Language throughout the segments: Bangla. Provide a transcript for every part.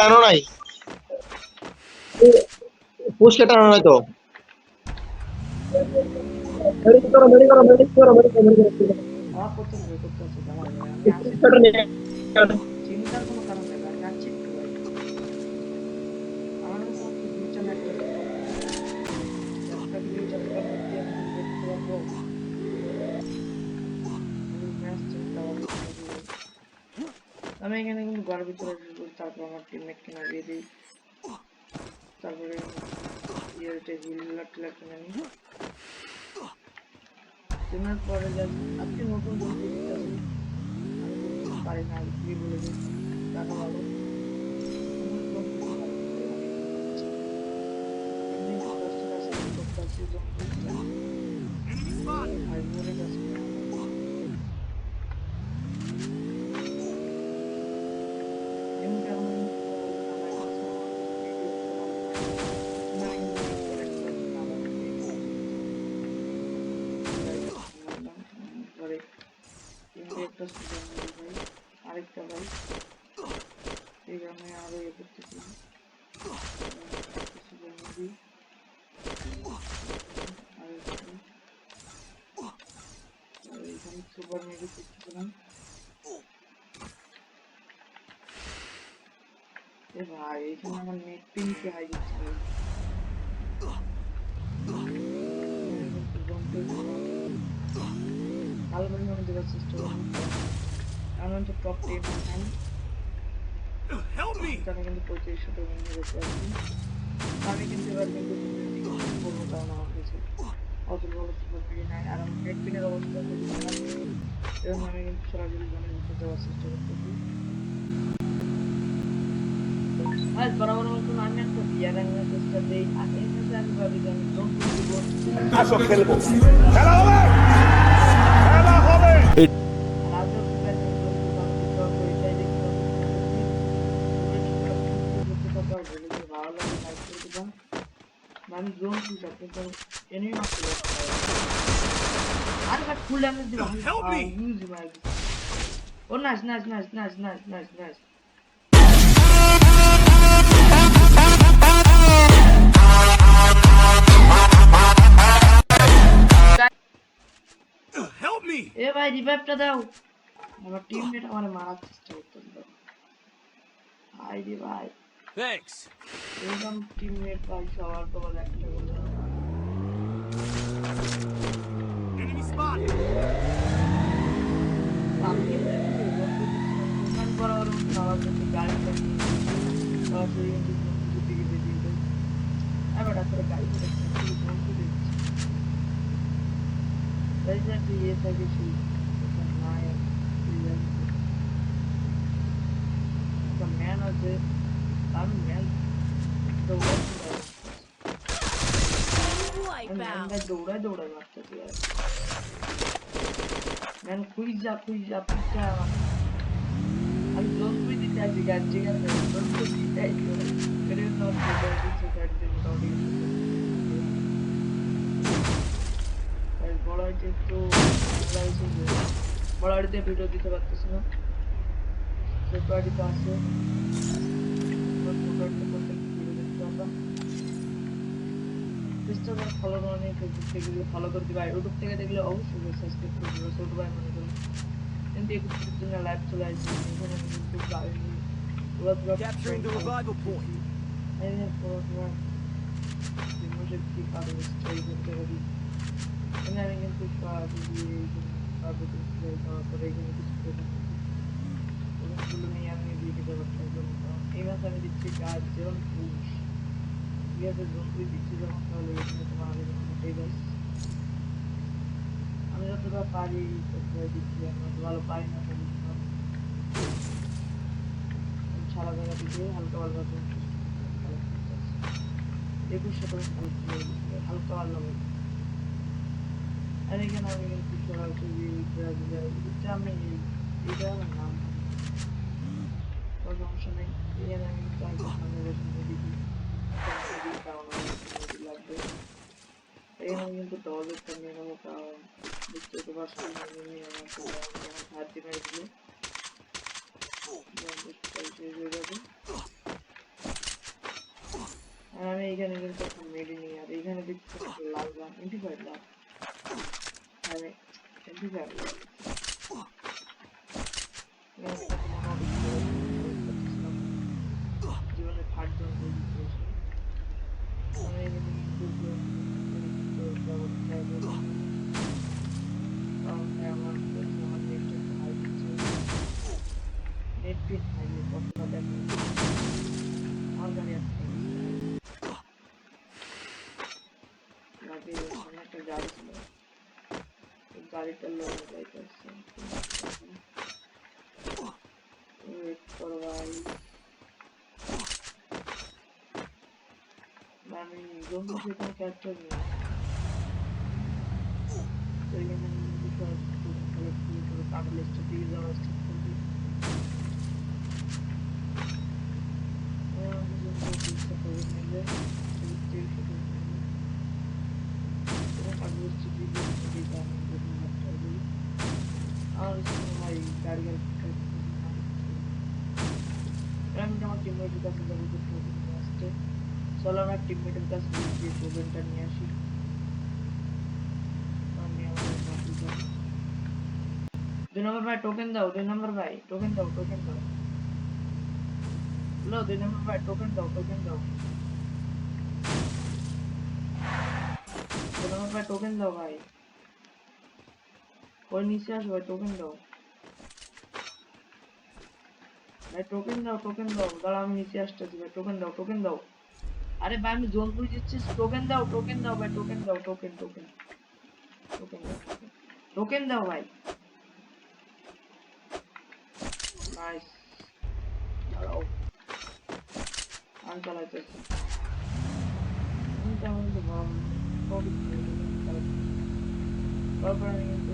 টানো নাই? পুষকে টানো নাই তো? আমি এখানে কিন্তু ঢুকবো, তারপর আমার টিমমেটকে নামিয়ে দিই। তারপরে ইয়ে হিলার টিলার কিনে নিই কেনার পরে যাই আজকে নতুন বলতে পারি না কি বলে দিই, টাকা ভালো আমার লোক গ্রামে আরও ইয়ে করতেছি সুযোগ নদী আর এখানে সুপার মেডি করতেছিলাম এ ভাই এখানে আমার নেট পিনকে হাই এখানে কিন্তু পঁয়ত্রিশ শত মিনিট বেঁচে আছি আমি কিন্তু এবার কিন্তু করব কারণ আমার কাছে। অত বড় সুপার নাই। আর আমার পিনের অবস্থা খুবই খারাপ। এবং আমি কিন্তু সরাসরি জনের ভিতরে দেওয়ার চেষ্টা করতেছি। আজ বরাবর মতন আমি একটা বিয়ার আনার চেষ্টা দিই। আর এর আমি ভাবি যে আমি দিব। খেলব। খেলা হবে! আমি জোন খুঁজছি কিন্তু এনেই মারতে আর বাট ফুল ড্যামেজ দিলাম ইউজ মার ও nice nice nice nice nice nice nice help me! এ ভাই রিভাইভটা দাও আমার টিমমেট আমার মারার চেষ্টা করতেছিল ভাই রে ভাই thanks. এরকম টিমমেট ভাই সবার তো বলে একটা করে enemy spot আমি কিন্তু একটু বন্ধু দোকান করার সবার কাছে গাড়ি থাকি সরাসরি কিন্তু বন্ধুর দিকে বেরিয়ে যাই এবার আসলে গাড়ি করে একটু বন্ধু দেখছি তাই যে একটা ইয়ে থাকে সেই নাই একটা ম্যান আছে আমি ম্যান দৌড়াচ্ছি আমি ম্যানটা দৌড়ায় দৌড়ায় মারতেছি আর ম্যান খুঁজা খুঁজা খুঁজা আমি জোন খুঁজ দিতে আছি গাছ ঠিক আছে জোন খুঁজ দিতে আছি এটা তো আমার দিচ্ছে গাড়ি দিয়ে মোটামুটি আর বড় হয়েছে একটু ঝামেলা হয়েছে যে বড় বাড়িতে ভিডিও দিতে পারতেছি না ছোট বাড়িতে আছে আমার ছোট বাড়িতে প্রত্যেক ভিডিও দেখতে পারতাম চেষ্টা করে ফলো করে নিয়ে ফেসবুক থেকে যদি ফলো করে দিবা ইউটিউব থেকে দেখলে অবশ্যই সাবস্ক্রাইব করে দিবা ছোট ভাই মনে করো কিন্তু একটু জন্য লাইভ চলে আসছে এখানে আমি কিন্তু গাড়ি পুরো পুরো capturing the revival point এই যে পুরো পুরো ইমোশন কি পাবে স্টাইল করতে পারি এখানে আমি কিন্তু সরাসরি পাবো ডিসপ্লে করার পরে এখানে কিছু করে ওগুলো নিয়ে আমি দিয়ে দিতে পারতাম এই মাসে আমি আছে জন্তুই দিচ্ছি গাছ আমি যতটা পারি দিচ্ছি ভালো পারি না সারা জায়গা থেকে হালকা পাল্টা একুশ শতাংশ হালকা বলি আর আমি আমি এটা আমার নাম কোনো সমস্যা নেই এই আমি লাগবে এই আমি কিন্তু টয়লেটটা নিয়ে নেব কারণ দেখতে তো পারছি হাত দিয়ে আর আমি এইখানে কিন্তু মেডি নিই আর এইখানে দেখছি লাল লাল ইন্টিফাইড লাল আমি ইন্টিফাইড বাকি ওখানে একটা গাড়ি ছিল ওই গাড়িটা লোক যাইতেছে ওয়েট করো ভাই আমি জম্মু সেখানে ক্যাপ্চার নেই তো এখানে আমি বিষয় কাগজ লিস্টে দিয়ে যাওয়া স্টার্ট করবি চলো আমার টিমমেটের কাছে গিয়ে প্রবলেমটা নিয়ে আসি আমি আমার বাকি যাই। দুই নম্বর ভাই টোকেন দাও দুই নম্বর ভাই টোকেন দাও টোকেন দাও হ্যালো দুই নম্বর ভাই টোকেন দাও টোকেন দাও দুই নম্বর ভাই টোকেন দাও ভাই ওই নিচে আসো ভাই টোকেন দাও ভাই টোকেন দাও টোকেন দাও। দাঁড়াও আমি নিচে আসতেছি ভাই টোকেন দাও টোকেন দাও। আরে ভাই, আমি জোন পুরি দিচ্ছি টোকেন দাও টোকেন দাও ভাই টোকেন দাও টোকেন টোকেন টোকেন দাও টোকেন দাও ভাই। নাইস দাঁড়াও। আমি চালাইতেছি। তেমন তো তারপর আমি কিন্তু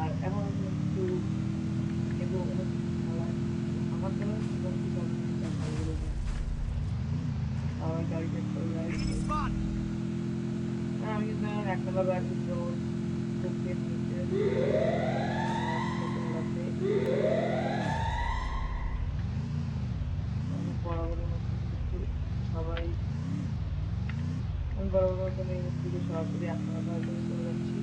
আর এখন আমি একটু আমার তো আমার Enemy spot. হ্যাঁ, আমি কিন্তু এক নম্বর গাড়ি জোর ঢুকিয়ে নিতে বরাবর সবাই আমি বরাবর মতন এই সরাসরি এক নম্বর চলে যাচ্ছি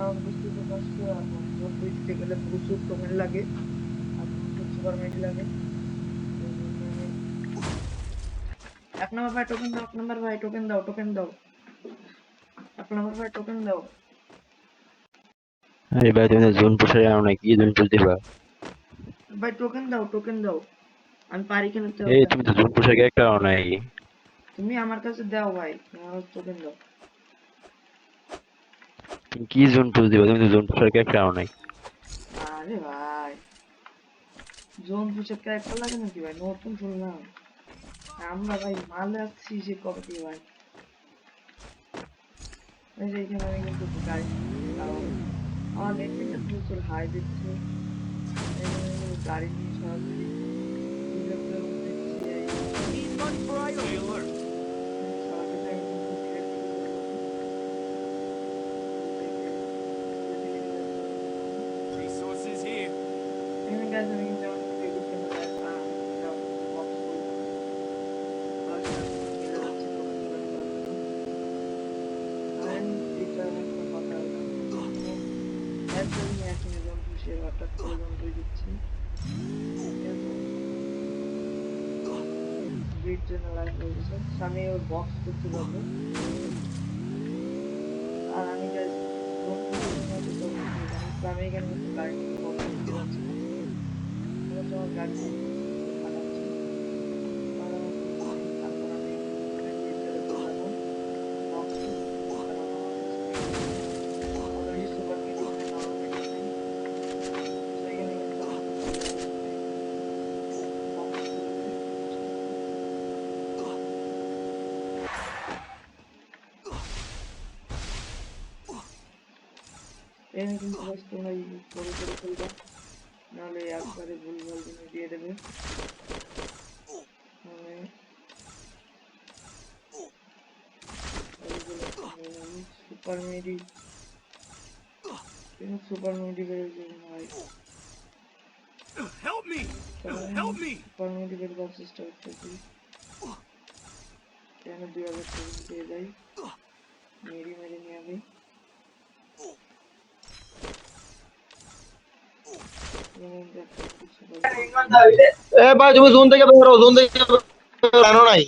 এখন বুঝতে পারছ এখন নব্বই দিতে গেলে প্রচুর টোকেন লাগে আর সুপার মেডি লাগে। এক নম্বর ভাই টোকেন দাও এক নম্বর ভাই টোকেন দাও টোকেন দাও। এক নম্বর ভাই টোকেন দাও। আরে ভাই তুমি জোন পোষায় আনো না কি জোন পোষ দিবা ভাই টোকেন দাও টোকেন দাও। আমি পারি কেন তো এই তুমি তো জোন পোষায় একটা আনো নাই তুমি আমার কাছে দাও ভাই আমার টোকেন দাও। কি জোন পোষ দিবা? তুমি তো জোন একটা আনো নাই। আরে ভাই। জোন পুষে ক্যারেক্টার লাগে নাকি ভাই? নতুন শুনলাম। আমরা ভাই মালে আসছি সে কবে দিয়ে ভাই? এই যে এখানে আমি কিন্তু গাড়ি আমার নেটটা প্রচুর হাই দিচ্ছে গাড়ি নিয়ে সরাসরি। Need money for. Stay alert. Guys, I mean, don't take it from that um, you know, box food. You know, it's a good And it's a কথা একদম এখন একদম খুশি হঠাৎ করে যন্ত্র দিচ্ছি বিট জন্য লাইভ আমি ওর বক্স করতে পারব আর আমি গাইজ আমি এখানে গাড়ি আমি তোমার গাড়ি পাঠাচ্ছি তারপর আমি এখানে ভিতরে নাহলে একবারে ভুল ভালো জিনিস দিয়ে দেবে। মানে সুপার মেডি সুপার মেডি বেরোচ্ছে ভাই Help me. Help me. Super মেডি বের করার চেষ্টা করতেছি? কেন দুই হাজার টাকা দিয়ে দেয়? মেরি মেরি নিয়ে আমি। এ ভাই তুমি জোন থেকে বেরো জোন থেকে বেরো, নাই।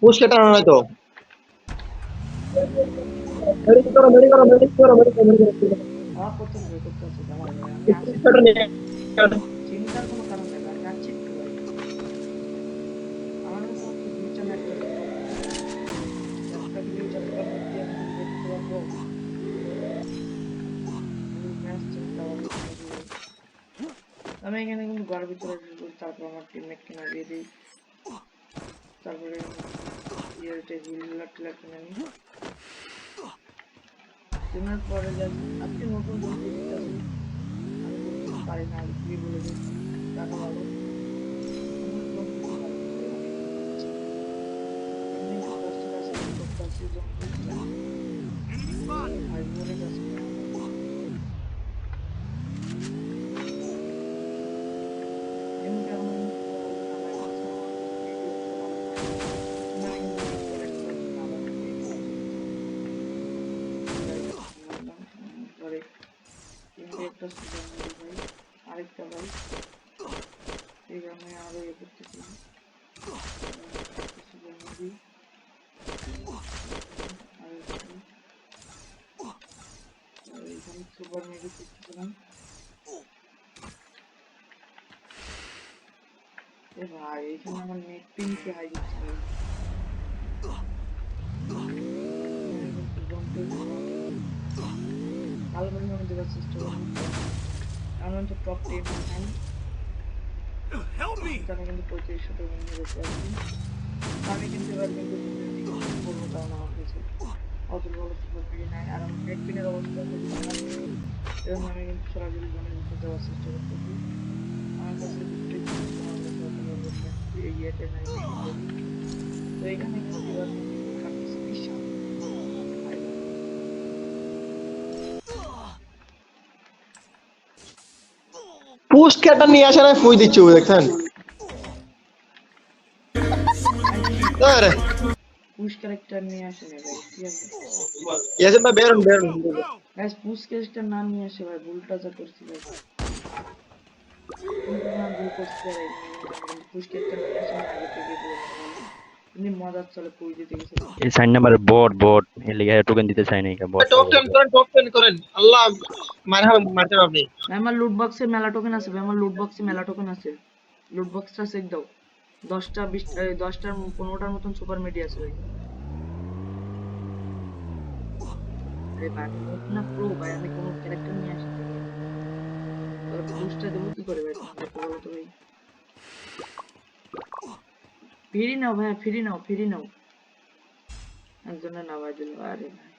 পুশ কেটে আনো নাই তো। করো করো করো মেডিকেল করো আমি এখানে কিন্তু ঘরের ভিতরে তারপর আমার টিমমেটকে নামিয়ে দিই। তারপরে ইয়েতে টিলার কিনে নিই কেনার পরে যাই নতুন আমি পারি না বলে ভালো আরেকটা ভাই এই গ্রামে আরও ইয়ে করতেছি নদী সুপার মেডি করতেছিলাম এ ভাই এখানে আমার নেট পিনকে হাই দিচ্ছে ভাই। ভালো পরিমাণে দেওয়ার চেষ্টা করুন আমার তো টপ টেন নাই Help me! এখানে কিন্তু পঁয়ত্রিশশো টাকা নিয়ে রেখে আছি আমি কিন্তু এবার কিন্তু করব কারণ আমার কাছে অত বড় সুপার পিন নাই। আর আমার নেট পিনের অবস্থা খুবই খারাপ। এবং আমি কিন্তু সরাসরি জনের ভিতরে দেওয়ার চেষ্টা করতেছি। আমার কাছে ইয়েতে নাই। তো এখানে কিন্তু এবার পোস্ট ক্যাটা নিয়ে আসে না ফুই দিচ্ছে ও দেখছেন? আরে। পুশ ক্যারেক্টার নিয়ে আসে না ভাই ঠিক আছে ইয়াসিন ভাই বেরোন বেরোন। গাইস পুশ ক্যারেক্টার নাম নিয়ে আসে ভাই, ভুলটা যা করছি ভাই। কিন্তু না ভুল করছি ভাই পুশ ক্যারেক্টার নিয়ে আসে না, আগে থেকে বলে এমনি মজার চলে পুই দিতে গেছিলাম এই সাইন নাম্বার বট বট এর লিগে টোকেন দিতে চাই নাই বট। টপ করেন টপ করেন আল্লাহ মারে হবে মারতে হবে ভাই, আমার লুট বক্সে মেলা টোকেন আছে ভাই আমার লুট বক্সে মেলা টোকেন আছে। লুট বক্সটা চেক দাও। মতন সুপার মেডি আছে ভাই। আরে ভাই না প্রো ভাই আমি কোনো ক্যারেক্টার নিয়ে আসি। তাহলে বুস্টটা দেবো কি করে ভাই? বলো তো ভাই। ফ্রি নাও ভাই ফ্রি নাও ফ্রি নাও। একজনের নামাই দিল আরে ভাই।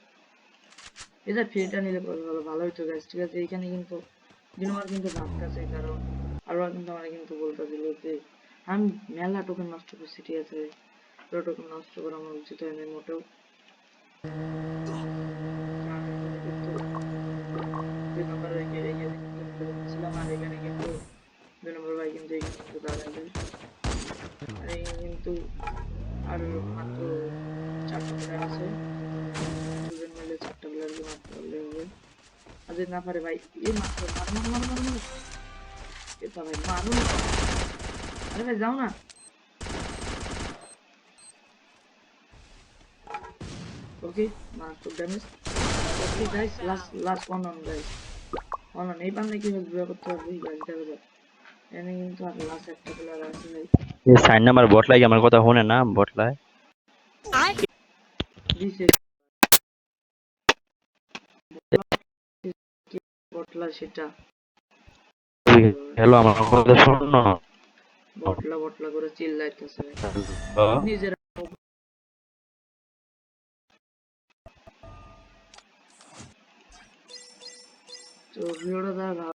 এটা ফ্রিটা নিলে ভালো ভালো হইতো গাছ ঠিক আছে? এইখানে কিন্তু দিনমার কিন্তু ভাবতেছে কারণ আরও কিন্তু আমার কিন্তু বলতেছিল যে, আমি মেলা টোকেন নষ্ট করছি, ঠিক আছে? টোকেন নষ্ট করা আমার উচিত হয়নি মোটেও। আমি কিন্তু দুই নম্বরে ছিলাম আর এখানে কিন্তু দুই নম্বর ভাই কিন্তু এখানে কিন্তু দাঁড়াবে আর এই কিন্তু আর মাত্র চারটা প্লেয়ার আছে। দুজন মিলে চারটা হবে। আর যদি না পারে ভাই, এ মাত্র মার এটা ভাই মারো। আরে ভাই, যাও না। ওকে মাত্র damage okay guys last last one on guys one on এই বান্দা কি হেল্প করতে পারবে গাইস দেখো যাক। এখানে কিন্তু আর লাস্ট একটা প্লেয়ার আছে ভাই এই সাইন নাম্বার বট লাগে আমার কথা শুনে না? বট লাই দিছে বটলা সেটা। হ্যালো আমার কথা শোন বটলা বটলা করে চিল্লাইতেছে। নিজের তো ভিডিওটা তারা